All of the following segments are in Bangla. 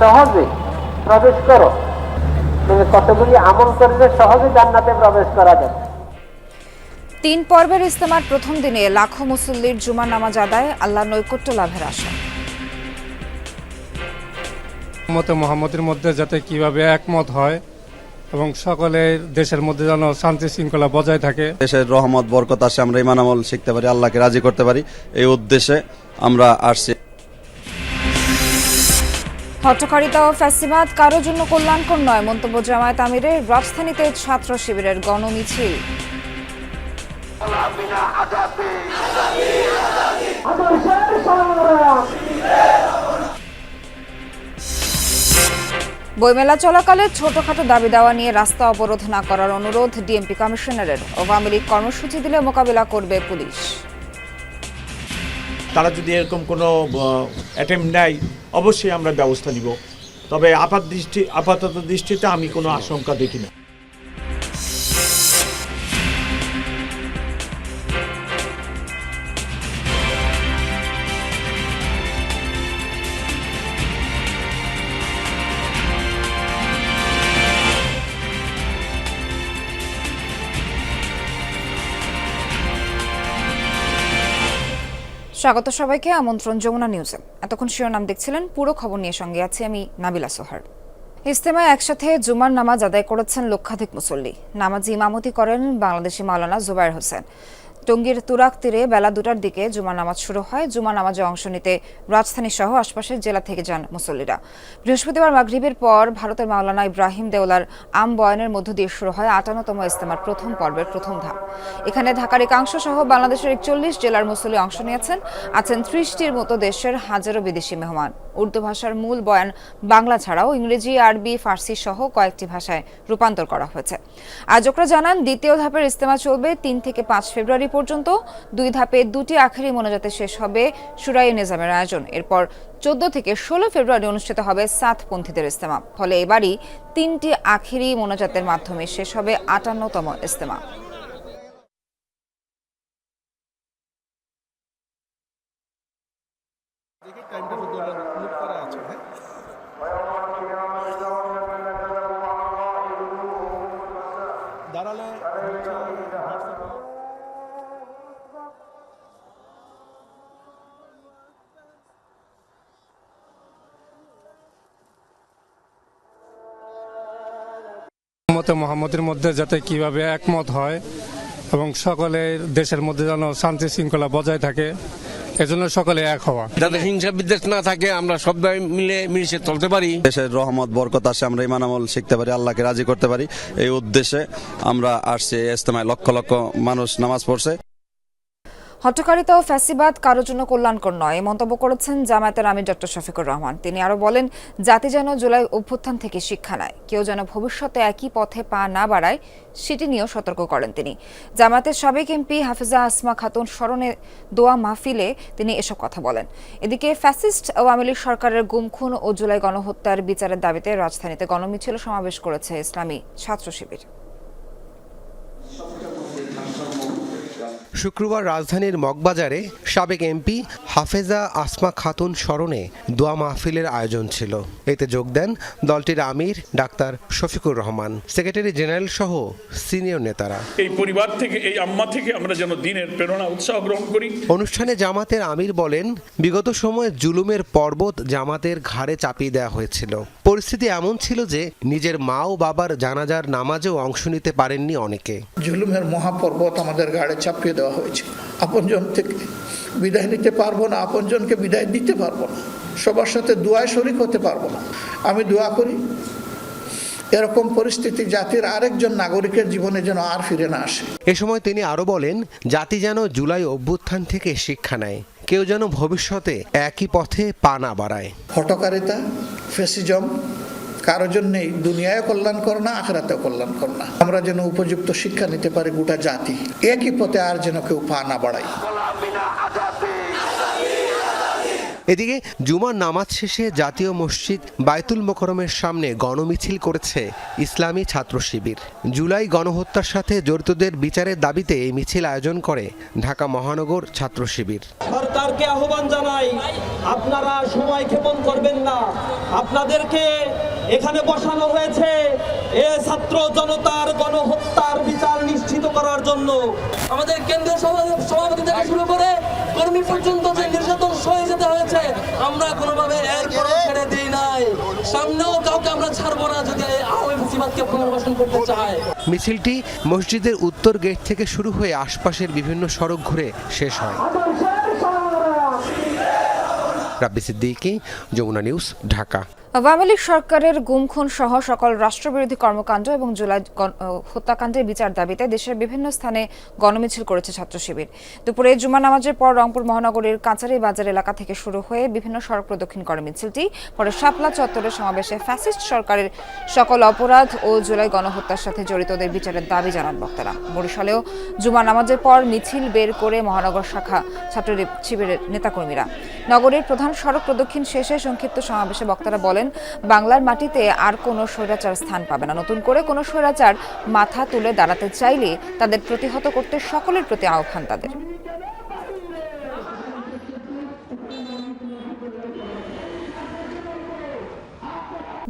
সহজে প্রবেশ করো। তুমি কতগুলি আমল করলে সহজে জান্নাতে প্রবেশ করা যাবে। তিন পর্বের ইস্তেমার প্রথম দিনে লাখো মুসল্লির জুমার নামাজ আদায় আল্লাহ নৈকট্য লাভের আশা। মতে মোহাম্মদের মধ্যে যাতে কীভাবে একমত হয় এবং সকলের দেশের মধ্যে যেন শান্তি শৃঙ্খলা বজায় থাকে। দেশের রহমত বরকত আসে আমরা ইমান আমল শিখতে পারি আল্লাহকে রাজি করতে পারি। এই উদ্দেশ্যে আমরা আসছি। হট্টকারিতা ও ফ্যাসিবাদ কারোর জন্য কল্যাণকর নয়, মন্তব্য জামায়াত আমিরের রাজধানীতে ছাত্র শিবিরের গণমিছিল। বইমেলা চলাকালে ছোটখাটো দাবি দেওয়া নিয়ে রাস্তা অবরোধ না করার অনুরোধ ডিএমপি কমিশনারের। আওয়ামী লীগ কর্মসূচি দিলে মোকাবিলা করবে পুলিশ। তারা যদি এরকম কোনো অ্যাটেম্প নেয় অবশ্যই আমরা ব্যবস্থা নিব। তবে আপাত দৃষ্টি আপাতত দৃষ্টিতে আমি কোনো আশঙ্কা দেখি না। স্বাগত সবাইকে, আমন্ত্রণ যমুনা নিউজে এতক্ষণ শিরোনাম দেখছিলেন পুরো খবর নিয়ে সঙ্গে আছি আমি নাবিলা সোহার। ইস্তেমায় একসাথে জুমার নামাজ আদায় করেছেন লক্ষাধিক মুসল্লি। নামাজ ইমামতি করেন বাংলাদেশি মাওলানা জুবাইর হোসেন। টঙ্গীর তুরাক তীরে বেলা দুটার দিকে জুমা নামাজ শুরু হয়। জুমা নামাজে অংশ নিতে রাজধানী সহ আশপাশের জেলা থেকে যান মুসল্লিরা। বৃহস্পতিবার মাগরিবের পর ভারতের মাওলানা ইব্রাহিম দেওলার আম বয়ানের মধ্য দিয়ে শুরু হয় আটান্নতম ইস্তেমার প্রথম পর্বের প্রথম ধাপ। এখানে ঢাকার একাংশ সহ বাংলাদেশের একচল্লিশ জেলার মুসল্লি অংশ নিয়েছেন, আছেন ত্রিশটির মতো দেশের হাজারো বিদেশি মেহমান। উর্দু ভাষার মূল বয়ান বাংলা ছাড়াও ইংরেজি, আরবি, ফার্সি সহ কয়েকটি ভাষায় রূপান্তর করা হয়েছে। আয়োজকরা জানান, দ্বিতীয় ধাপের ইস্তেমা চলবে তিন থেকে পাঁচ ফেব্রুয়ারি পর্যন্ত দুই ধাপে দুটি আখেরি মোনাজাতে শেষ হবে সুরাই নিজামের আয়োজন। এরপর চোদ্দ থেকে ষোলো ফেব্রুয়ারি অনুষ্ঠিত হবে সাতপন্থীদের ইস্তেমা ফলে এবারই তিনটি আখেরি মোনাজাতের মাধ্যমে শেষ হবে আটান্নতম ইস্তেমা দাঁড়ালে মতে মোহাম্মদের মধ্যে যাতে কীভাবে একমত হয় এবং সকলে দেশের মধ্যে যেন শান্তি শৃঙ্খলা বজায় থাকে এজন্য সকলে এক হওয়া। যাতে হিংসা বিদ্বেষ না থাকে আমরা সবাই মিলে মিশে চলতে পারি। দেশের রহমত বরকত আসে আমরা ইমান আমল শিখতে পারি আল্লাহকে রাজি করতে পারি। এই উদ্দেশ্যে আমরা আসছি ইস্তেমায় ইজতেমায় লক্ষ লক্ষ মানুষ নামাজ পড়ছে। হট্টকারিতা ও ফ্যাসিবাদ কারোর জন্য কল্যাণকর নয় মন্তব্য করেছেন জামায়াতের আমির ডক্টর শফিকুর রহমান। তিনি আরও বলেন, জাতি যেন জুলাই অভ্যুত্থান থেকে শিক্ষা নেয়, কেউ যেন ভবিষ্যতে একই পথে পা না বাড়ায়, সেটি নিয়েও সতর্ক করেন তিনি। জামায়াতের সাবেক এমপি হাফিজা আসমা খাতুন স্মরণে দোয়া মাহফিলে তিনি এসব কথা বলেন। এদিকে ফ্যাসিস্ট আওয়ামী লীগ সরকারের গুমখুন ও জুলাই গণহত্যার বিচারের দাবিতে রাজধানীতে গণমিছিল সমাবেশ করেছে ইসলামী ছাত্র শিবির। শুক্রবার রাজধানীর মগবাজারে সাবেক এমপি হাফেজা আসমা খাতুন স্মরণে দোয়া মাহফিলের আয়োজন ছিল। এতে যোগ দেন দলটির আমির doctor Shafiqur Rahman secretary general সহ সিনিয়র নেতারা। এই পরিবার থেকে এই আম্মা থেকে আমরা যেন দিনের প্রেরণা উৎসাহ গ্রহণ করি। অনুষ্ঠানে জামাতের আমির বলেন বিগত সময়ে জুলুমের পর্বত জামাতের ঘাড়ে চাপিয়ে দেওয়া হয়েছিল। পরিস্থিতি এমন ছিল যে নিজের মা ও বাবার জানাজার নামাজেও অংশ নিতে পারেননি অনেকে। জুলুমের মহাপর্বত আমাদের ঘাড়ে চাপিয়ে দেওয়া হয়েছে আপনজন থেকে বিদায় নিতে পারব না আপনজনকে বিদায় দিতে পারব না। সবার সাথে দোয়ায় শরিক হতে পারব না। আমি দোয়া করি এরকম পরিস্থিতি জাতির আরেকজন নাগরিকের জীবনে যেন আর ফিরে না আসে। এ সময় তিনি আরও বলেন জাতি যেন জুলাই অভ্যুত্থান থেকে শিক্ষা নেয় কেউ যেন ভবিষ্যতে একই পথে পা না বাড়ায়। হটকারিতা ফেসিজম কারও জন্যেই দুনিয়ায় কল্যাণ কর না আখেরাতেও কল্যাণ কর না। আমরা যেন উপযুক্ত শিক্ষা নিতে পারি গোটা জাতি একই পথে আর যেন কেউ পা না বাড়ায়। এদিকে জুমার নামাজ শেষে জাতীয় মসজিদ বায়তুল মোকরমের সামনে গণমিছিল করেছে ইসলামী ছাত্র শিবির। জুলাই গণহত্যার সাথে জড়িতদের বিচারের দাবিতে এই মিছিল আয়োজন করে ঢাকা মহানগর ছাত্র শিবির। সরকারকে আহ্বান জানাই, আপনারা সময় ক্ষেপণ করবেন না। আপনাদেরকে এখানে বসানো হয়েছে এ ছাত্র জনতার গণহত্যার বিচার নিশ্চিত করার জন্য। আমাদের কেন্দ্রীয় সভা- সভাপতি থেকে শুরু করে কর্মী পর্যন্ত যে নির্যাতন সয়ে যেতে হয়েছে আমরা কোনোভাবে এরপর ছেড়ে দিই নাই। সামনেও কাউকে আমরা ছাড়বো না যদি আওয়ামী ফেসিবাদকে পুনর্বাসন করতে চায়। মিছিলটি মসজিদের উত্তর গেট থেকে শুরু হয়ে আশপাশের বিভিন্ন সড়ক ঘুরে শেষ হয়। রাব্বি সিদ্দিকি যমুনা নিউজ ঢাকা। আওয়ামী লীগ সরকারের গুমখুন সহ সকল রাষ্ট্রবিরোধী কর্মকাণ্ড এবং জুলাই হত্যাকাণ্ডের বিচার দাবিতে দেশের বিভিন্ন স্থানে গণমিছিল করেছে ছাত্র শিবির। দুপুরে জুমা নামাজের পর রংপুর মহানগরীর কাঁচারি বাজার এলাকা থেকে শুরু হয়ে বিভিন্ন সড়ক প্রদক্ষিণ করে মিছিলটি। পরে শাপলা চত্বরের সমাবেশে ফ্যাসিস্ট সরকারের সকল অপরাধ ও জুলাই গণহত্যার সাথে জড়িতদের বিচারের দাবি জানান বক্তারা। বরিশালেও জুমা নামাজের পর মিছিল বের করে মহানগর শাখা ছাত্র শিবিরের নেতাকর্মীরা। নগরীর প্রধান সড়ক প্রদক্ষিণ শেষে সংক্ষিপ্ত সমাবেশে বক্তারা বলেন বাংলার মাটিতে আর কোনো স্বৈরাচার স্থান পাবে না। নতুন করে কোনো স্বৈরাচার মাথা তুলে দাঁড়াতে চাইলে তাদের প্রতিহত করতে সকলের প্রতি আহ্বান তাদের।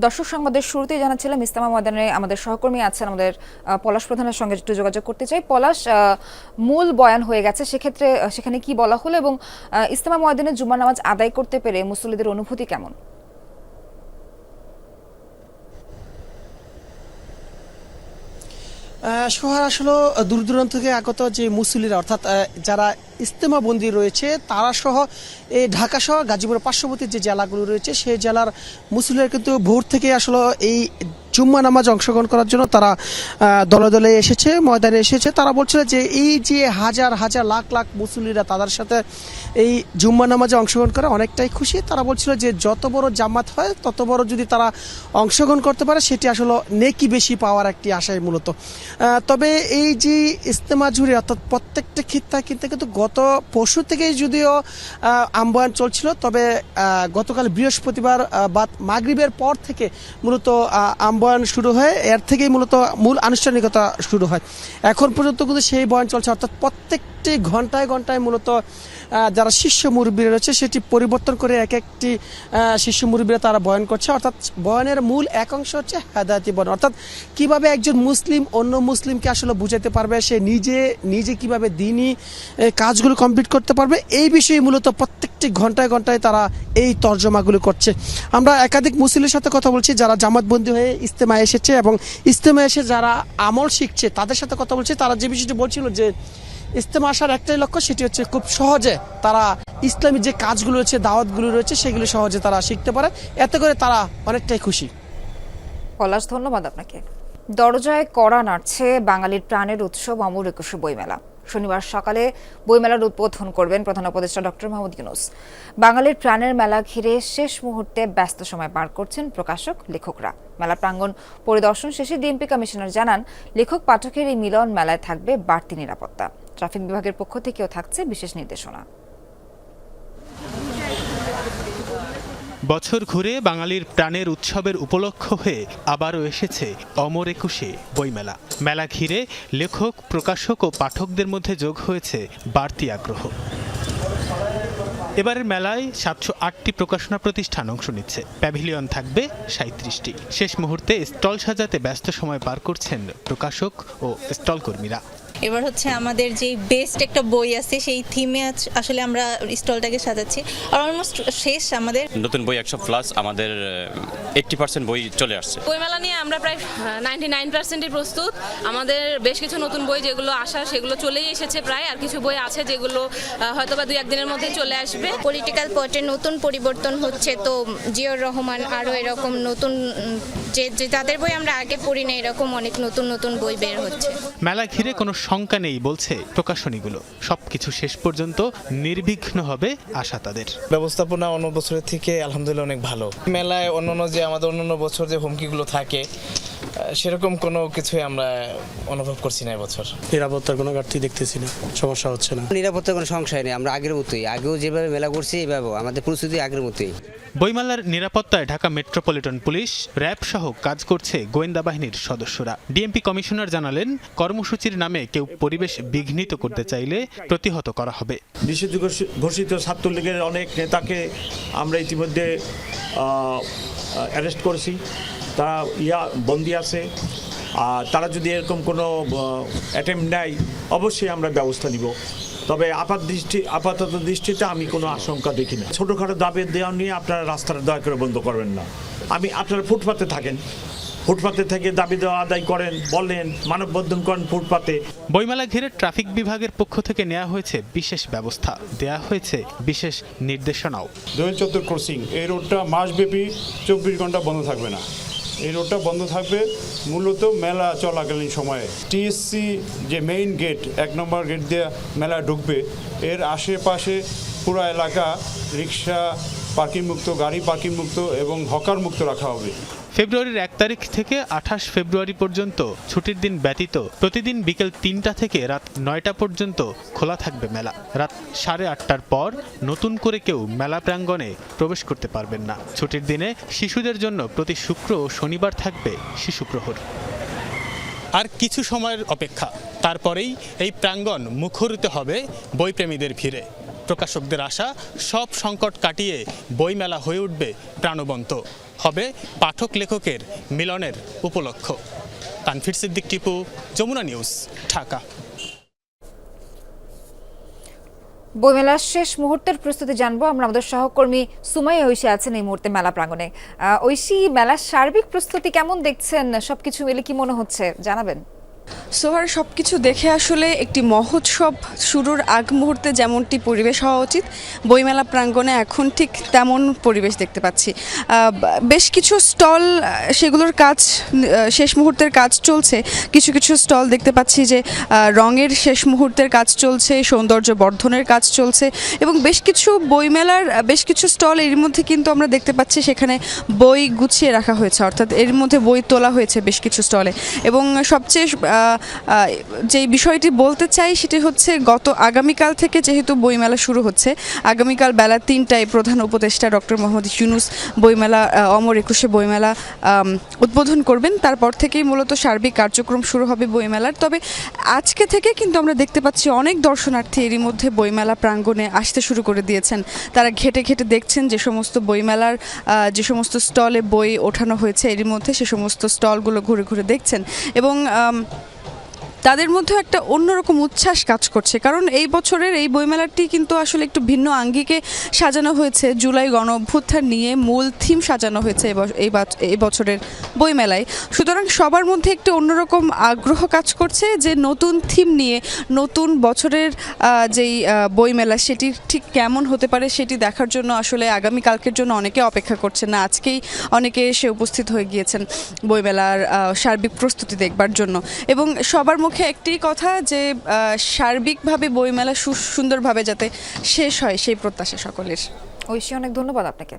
দর্শক সংবাদের শুরুতেই জানাচ্ছিলাম ইস্তামা ময়দানে আমাদের সহকর্মী আছেন আমাদের পলাশ প্রধানের সঙ্গে একটু যোগাযোগ করতে চাই। পলাশ মূল বয়ান হয়ে গেছে, সেক্ষেত্রে সেখানে কি বলা হলো এবং ইস্তামা ময়দানে জুমার নামাজ আদায় করতে পেরে মুসল্লিদের অনুভূতি কেমন? সোহার, আসলে দূর দূরান্ত থেকে আগত যে মুসলিরা অর্থাৎ যারা ইস্তেমাবন্দি রয়েছে, তারা সহ এই ঢাকা সহ গাজীপুরের পার্শ্ববর্তী যে জেলাগুলো রয়েছে, সেই জেলার মুসলিরা কিন্তু ভোর থেকে আসলে এই জুম্মা নামাজ অংশগ্রহণ করার জন্য তারা দলে দলে এসেছে ময়দানে এসেছে। তারা বলছিল যে এই যে হাজার হাজার লাখ লাখ মুসলিরা তাদের সাথে এই জুম্মা নামাজে অংশগ্রহণ করে অনেকটাই খুশি। তারা বলছিল যে যত বড় জামাত হয় তত বড় যদি তারা অংশগ্রহণ করতে পারে সেটি আসলে নেকি বেশি পাওয়ার একটি আশায় মূলত। তবে এই যে ইস্তেমা জুড়ে অর্থাৎ প্রত্যেকটা খিত্তায় কিন্তু কিন্তু গত পরশু থেকেই যদিও আহ্বান চলছিল তবে গতকাল বৃহস্পতিবার বাদ মাগরিবের পর থেকে মূলত আহ, আহ্বান শুরু হয়, এর থেকেই মূলত মূল আনুষ্ঠানিকতা শুরু হয়। এখন পর্যন্ত কিন্তু সেই বয়ান চলছে, অর্থাৎ প্রত্যেকটি ঘন্টায় ঘন্টায় মূলত যারা শিষ্য মুরব্বীরা রয়েছে, সেটি পরিবর্তন করে এক একটি শিষ্য মুরব্বীরা তারা বয়ন করছে। অর্থাৎ বয়নের মূল এক অংশ হচ্ছে হেদায়তি বয়ান। অর্থাৎ কীভাবে একজন মুসলিম অন্য মুসলিমকে আসলে বুঝাতে পারবে, সে নিজে নিজে কীভাবে দিনই কাজগুলো কমপ্লিট করতে পারবে, এই বিষয়ে মূলত প্রত্যেকটি ঘন্টায় ঘন্টায় তারা এই তর্জমাগুলো করছে। আমরা একাধিক মুসলিমের সাথে কথা বলছি, যারা জামাতবন্দি হয়ে ইস্তেমা এসেছে এবং ইস্তেমা এসে যারা আমল শিখছে, তাদের সাথে কথা বলছি। তারা যে বিষয়টি বলছিল যে ইস্তেমা আসার একটাই লক্ষ্য, সেটি হচ্ছে খুব সহজে তারা ইসলামী যে কাজগুলো রয়েছে, দাওয়াতগুলো রয়েছে, সেগুলো সহজে তারা শিখতে পারে। এতে করে তারা অনেকটাই খুশি। পলাশ, ধন্যবাদ আপনাকে। দরজায় কড়া নাড়ছে বাঙালির প্রাণের উৎসব অমর একুশে বইমেলা। শনিবার সকালে বইমেলার উদ্বোধন করবেন প্রধান উপদেষ্টা ডক্টর মোহাম্মদ ইউনুস। বাঙালির প্রাণের মেলা ঘিরে শেষ মুহূর্তে ব্যস্ত সময় পার করছেন প্রকাশক, লেখকরা। মেলা প্রাঙ্গণ পরিদর্শন শেষে ডিএমপি কমিশনার জানান, লেখক পাঠকের এই মিলন মেলায় থাকবে বাড়তি নিরাপত্তা। ট্রাফিক বিভাগের পক্ষ থেকেও থাকছে বিশেষ নির্দেশনা। বছর ঘুরে বাঙালির প্রাণের উৎসবের উপলক্ষ হয়ে আবারও এসেছে অমর একুশে বইমেলা। মেলা ঘিরে লেখক, প্রকাশক ও পাঠকদের মধ্যে যোগ হয়েছে বাড়তি আগ্রহ। এবারের মেলায় সাতশো আটটি প্রকাশনা প্রতিষ্ঠান অংশ নিচ্ছে। প্যাভিলিয়ন থাকবে সাঁত্রিশটি শেষ মুহূর্তে স্টল সাজাতে ব্যস্ত সময় পার করছেন প্রকাশক ও স্টল কর্মীরা এবার হচ্ছে আমাদের যে বেস্ট একটা বই আছে সেই থিমে আসলে আমরা স্টলটাকে সাজাচ্ছি। আর অলমোস্ট শেষ আমাদের নতুন বই একশো প্লাস আমাদের এইট্টি পার্সেন্ট বই চলে আসছে। বইমেলা নিয়ে আমরা প্রায় নাইনটি নাইন পার্সেন্টই প্রস্তুত। আমাদের বেশ কিছু নতুন বই যেগুলো আসা সেগুলো চলেই এসেছে প্রায়। আর কিছু বই আছে যেগুলো হয়তো বা দুই একদিনের মধ্যেই চলে আসবে। পলিটিক্যাল পটে নতুন পরিবর্তন হচ্ছে তো জিয়র রহমান আরও এরকম নতুন যে যে তাদের বই আমরা আগে পড়ি না এরকম অনেক নতুন নতুন বই বের হচ্ছে। মেলা ঘিরে কোনো শঙ্কা নেই বলছে প্রকাশনীগুলো। সবকিছু শেষ পর্যন্ত নির্বিঘ্ন হবে আশা তাদের। ব্যবস্থাপনা অন্য বছরের থেকে আলহামদুলিল্লাহ অনেক ভালো। মেলায় অন্যান্য যে আমাদের অন্যান্য বছর যে হুমকিগুলো থাকে সেরকম কোনো কিছুই আমরা অনুভব করছি না এবছর। নিরাপত্তার কোনো ঘাটতি দেখতেছি না সমস্যা হচ্ছে না। নিরাপত্তার কোনো সংশয় নেই আমরা আগের মতোই আগেও যেভাবে মেলা করছি এইভাবে আমাদের প্রস্তুতি আগের মতোই। বইমেলার নিরাপত্তায় ঢাকা মেট্রোপলিটন পুলিশ র্যাব সহ কাজ করছে গোয়েন্দা বাহিনীর সদস্যরা। ডিএমপি কমিশনার জানালেন কর্মসূচির নামে কেউ পরিবেশ বিঘ্নিত করতে চাইলে প্রতিহত করা হবে। নিষিদ্ধ ঘোষিত ছাত্রলীগের অনেক নেতাকে আমরা ইতিমধ্যে অ্যারেস্ট করেছি। তারা ইয়া বন্দি আছে। আর তারা যদি এরকম কোনো অ্যাটেম্প নেয় অবশ্যই আমরা ব্যবস্থা নিব। তবে আপাত দৃষ্টি আপাতত দৃষ্টিতে আমি কোনো আশঙ্কা দেখি না। ছোটোখাটো দাবি দেওয়া নিয়ে আপনারা রাস্তাটা দয়া করে বন্ধ করবেন না। আমি আপনারা ফুটপাতে থাকেন। ফুটপাতে থেকে দাবি দেওয়া আদায় করেন বলেন মানববন্ধন করেন ফুটপাতে। বইমেলা ঘিরে ট্রাফিক বিভাগের পক্ষ থেকে নেওয়া হয়েছে বিশেষ ব্যবস্থা। দেয়া হয়েছে বিশেষ নির্দেশনাও। দোয়েল চত্বর ক্রসিং এই রোডটা মাসব্যাপী চব্বিশ ঘণ্টা বন্ধ থাকবে না। এই রোডটা বন্ধ থাকবে। মূলত মেলা চলাকালীন সময়ে। টিএসসি যে মেইন গেট এক নম্বর গেট দিয়ে মেলা ঢুকবে, এর আশেপাশে পুরো এলাকা রিক্সা পার্কিং মুক্ত, গাড়ি পার্কিং মুক্ত এবং হকার মুক্ত রাখা হবে। ফেব্রুয়ারির এক তারিখ থেকে আঠাশ ফেব্রুয়ারি পর্যন্ত ছুটির দিন ব্যতীত প্রতিদিন বিকেল তিনটা থেকে রাত নয়টা পর্যন্ত খোলা থাকবে মেলা। রাত সাড়ে আটটার পর নতুন করে কেউ মেলা প্রাঙ্গণে প্রবেশ করতে পারবেন না। ছুটির দিনে শিশুদের জন্য প্রতি শুক্র ও শনিবার থাকবে শিশু প্রহর। আর কিছু সময়ের অপেক্ষা। তারপরেই এই প্রাঙ্গণ মুখরিত হবে বইপ্রেমীদের ভিড়ে। প্রকাশকদের আশা, সব সংকট কাটিয়ে বইমেলা হয়ে উঠবে প্রাণবন্ত। হবে পাঠক লেখকের মিলনের উপলক্ষ। তানফির সিদ্দিক টিপু, যমুনা নিউজ, ঢাকা। বইমেলার শেষ মুহূর্তের প্রস্তুতি জানব আমরা। আমাদের সহকর্মী সুমাই ঐশী আছেন এই মুহূর্তে মেলা প্রাঙ্গণে। ঐশী, মেলার সার্বিক প্রস্তুতি কেমন দেখছেন? সবকিছু মিলে কি মনে হচ্ছে? জানাবেন। সোহার সব কিছু দেখে আসলে একটি মহোৎসব শুরুর আগ মুহূর্তে যেমনটি পরিবেশ হওয়া উচিত, বইমেলা প্রাঙ্গণে এখন ঠিক তেমন পরিবেশ দেখতে পাচ্ছি। বেশ কিছু স্টল সেগুলোর কাজ শেষ মুহূর্তের কাজ চলছে। কিছু কিছু স্টল দেখতে পাচ্ছি যে রঙের শেষ মুহূর্তের কাজ চলছে, সৌন্দর্য বর্ধনের কাজ চলছে এবং বেশ কিছু বইমেলার বেশ কিছু স্টল এর মধ্যে কিন্তু আমরা দেখতে পাচ্ছি সেখানে বই গুছিয়ে রাখা হয়েছে। অর্থাৎ এর মধ্যে বই তোলা হয়েছে বেশ কিছু স্টলে এবং সবচেয়ে যে বিষয়টি বলতে চাই সেটি হচ্ছে গত আগামীকাল থেকে যেহেতু বইমেলা শুরু হচ্ছে, আগামীকাল বেলা তিনটায় প্রধান উপদেষ্টা ডক্টর মোহাম্মদ ইউনুস বইমেলা অমর একুশে বইমেলা উদ্বোধন করবেন। তারপর থেকেই মূলত সার্বিক কার্যক্রম শুরু হবে বইমেলার। তবে আজকে থেকে কিন্তু আমরা দেখতে পাচ্ছি অনেক দর্শনার্থী এরই মধ্যে বইমেলা প্রাঙ্গণে আসতে শুরু করে দিয়েছেন। তারা ঘেটে ঘেটে দেখছেন যে সমস্ত বইমেলার যে সমস্ত স্টলে বই ওঠানো হয়েছে, এরই মধ্যে সে সমস্ত স্টলগুলো ঘুরে ঘুরে দেখছেন। এবং তাদের মধ্যে একটা অন্যরকম উচ্ছ্বাস কাজ করছে। কারণ এই বছরের এই বইমেলাটি কিন্তু আসলে একটু ভিন্ন আঙ্গিকে সাজানো হয়েছে। জুলাই গণ অভ্যুত্থান নিয়ে মূল থিম সাজানো হয়েছে এই বছরের বইমেলায়। সুতরাং সবার মধ্যে একটু অন্যরকম আগ্রহ কাজ করছে যে নতুন থিম নিয়ে নতুন বছরের যেই বইমেলা সেটি ঠিক কেমন হতে পারে সেটি দেখার জন্য আসলে আগামীকালকের জন্য অনেকে অপেক্ষা করছেন না। আজকেই অনেকে এসে উপস্থিত হয়ে গিয়েছেন বইমেলার সার্বিক প্রস্তুতি দেখবার জন্য। এবং সবার মুখে একটি কথা যে সার্বিকভাবে বইমেলা সুন্দরভাবে যাতে শেষ হয় সেই প্রত্যাশা সকলের। ঐশী, অনেক ধন্যবাদ আপনাকে।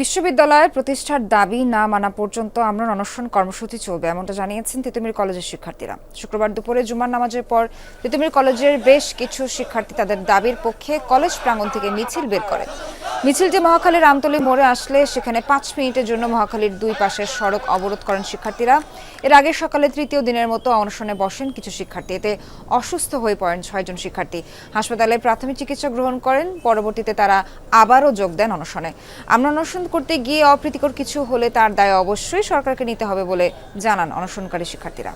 বিশ্ববিদ্যালয়ের প্রতিষ্ঠার দাবি না মানা পর্যন্ত আমরা অনশন কর্মসূচি চলবে, এমনটা জানিয়েছেন তিতুমির কলেজের শিক্ষার্থীরা। শুক্রবার দুপুরে জুমার নামাজের পর তিতুমির কলেজের বেশ কিছু শিক্ষার্থী তাদের দাবির পক্ষে কলেজ প্রাঙ্গণ থেকে মিছিল বের করে। মিছিলটি মহাখালীর আমতলী মোড়ে আসলে সেখানে পাঁচ মিনিটের জন্য মহাখালীর দুই পাশের সড়ক অবরোধ করেন শিক্ষার্থীরা। এর আগে সকালে তৃতীয় দিনের মতো অনশনে বসেন কিছু শিক্ষার্থী। এতে অসুস্থ হয়ে পড়েন ছয়জন শিক্ষার্থী। হাসপাতালে প্রাথমিক চিকিৎসা গ্রহণ করেন, পরবর্তীতে তারা আবারও যোগ দেন অনশনে। আমরা অনশন করতে গিয়ে অপ্রীতিকর কিছু হলে তার দায় অবশ্যই সরকারকে নিতে হবে বলে জানান অনশনকারী শিক্ষার্থীরা।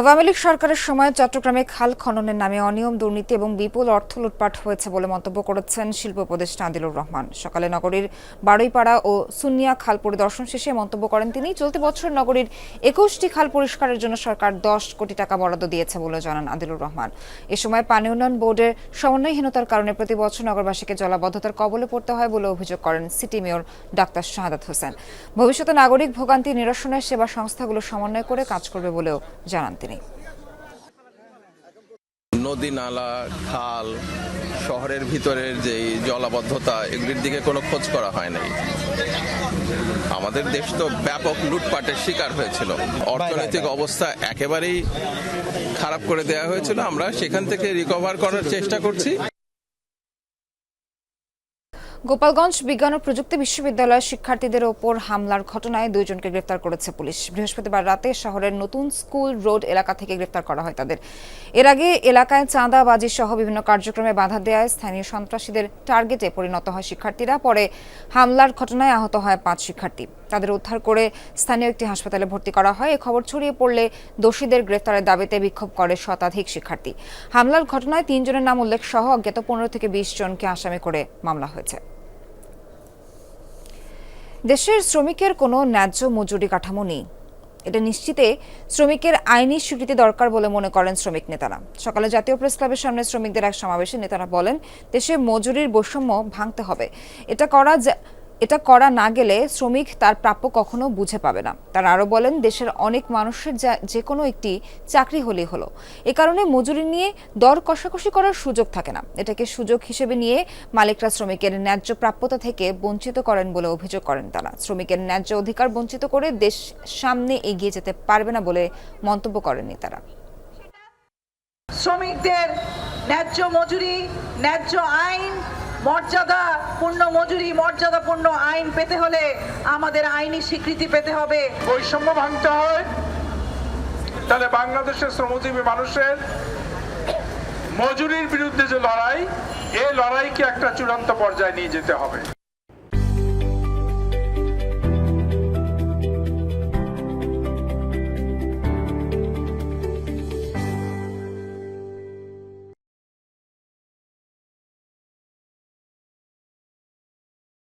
আওয়ামী লীগ সরকারের সময় চট্টগ্রামে খাল খননের নামে অনিয়ম, দুর্নীতি এবং বিপুল অর্থ লুটপাট হয়েছে বলে মন্তব্য করেছেন শিল্প উপদেষ্টা আদিলুর রহমান। সকালে নগরীর বারুইপাড়া ও সুনিয়া খাল পরিদর্শন শেষে মন্তব্য করেন তিনি, চলতি বছর নগরীর একুশটি খাল পরিষ্কারের জন্য সরকার দশ কোটি টাকা বরাদ্দ দিয়েছে বলে জানান আদিলুর রহমান। এ সময় পানি উন্নয়ন বোর্ডের সমন্বয়হীনতার কারণে প্রতি বছর নগরবাসীকে জলাবদ্ধতার কবলে পড়তে হয় বলে অভিযোগ করেন city mayor doctor Shahadat Hossain. ভবিষ্যতে নাগরিক ভোগান্তি নিরসনের সেবা সংস্থাগুলো সমন্বয় করে কাজ করবে বলেও জানান তিনি। নদী নালা খাল শহরের ভিতরের যে জলাবদ্ধতা এগুলির দিকে কোনো খোঁজ করা হয় নাই। আমাদের দেশ তো ব্যাপক লুটপাটের শিকার হয়েছিল। অর্থনৈতিক অবস্থা একেবারেই খারাপ করে দেয়া হয়েছিল। আমরা সেখান থেকে রিকভার করার চেষ্টা করছি। গোপালগঞ্জ বিজ্ঞান ও প্রযুক্তি বিশ্ববিদ্যালয়ের শিক্ষার্থীদের ওপর হামলার ঘটনায় দুইজনকে গ্রেফতার করেছে পুলিশ। বৃহস্পতিবার রাতে শহরের নতুন স্কুল, রোড এলাকা থেকে গ্রেফতার করা হয় তাদের। এর আগে এলাকায় চাঁদাবাজি সহ বিভিন্ন কার্যক্রমে বাধা দেওয়ায় স্থানীয় সন্ত্রাসীদের টার্গেটে পরিণত হয় শিক্ষার্থীরা। পরে হামলার ঘটনায় আহত হয় পাঁচ শিক্ষার্থী। তাদের উদ্ধার করে স্থানীয় একটি হাসপাতালে ভর্তি করা হয়। এ খবর ছড়িয়ে পড়লে দোষীদের গ্রেফতারের দাবিতে বিক্ষোভ করে শতাধিক শিক্ষার্থী। হামলার ঘটনায় তিনজনের নাম উল্লেখ সহ অজ্ঞাত পনেরো থেকে বিশ জনকে আসামি করে মামলা হয়েছে। দেশের শ্রমিকের কোনো ন্যায্য মজুরি কাঠামো নেই। এটা নিশ্চিতে শ্রমিকের আইনি স্বীকৃতি দরকার বলে মনে করেন শ্রমিক নেতারা। সকালে জাতীয় প্রেস ক্লাবের সামনে শ্রমিকদের এক সমাবেশে নেতারা বলেন, দেশে মজুরির বৈষম্য ভাঙতে হবে। এটা করা এটা করা না গেলে শ্রমিক তার প্রাপ্য কখনো বুঝে পাবে না। তারা আরও বলেন, দেশের অনেক মানুষের যা- যে কোনো একটি চাকরি হলেই হলো। এ কারণে মজুরি নিয়ে দর কষাকষি করার সুযোগ থাকে না। এটাকে সুযোগ হিসেবে নিয়ে মালিকরা শ্রমিকের ন্যায্য প্রাপ্যতা থেকে বঞ্চিত করেন বলে অভিযোগ করেন তারা। শ্রমিকের ন্যায্য অধিকার বঞ্চিত করে দেশ সামনে এগিয়ে যেতে পারবে না বলে মন্তব্য করেন নেতারা শ্রমিকদের ন্যায্য মজুরি, ন্যায্য আইন মর্যাদা পূর্ণ মজুরি মর্যাদাপূর্ণ আইন পেতে হলে আমাদের আইনি স্বীকৃতি পেতে হবে। বৈষম্য ভাঙতে হয়। তাহলে বাংলাদেশের শ্রমজীবী মানুষের মজুরির বিরুদ্ধে যে লড়াই এই লড়াইকে একটা চূড়ান্ত পর্যায়ে নিয়ে যেতে হবে।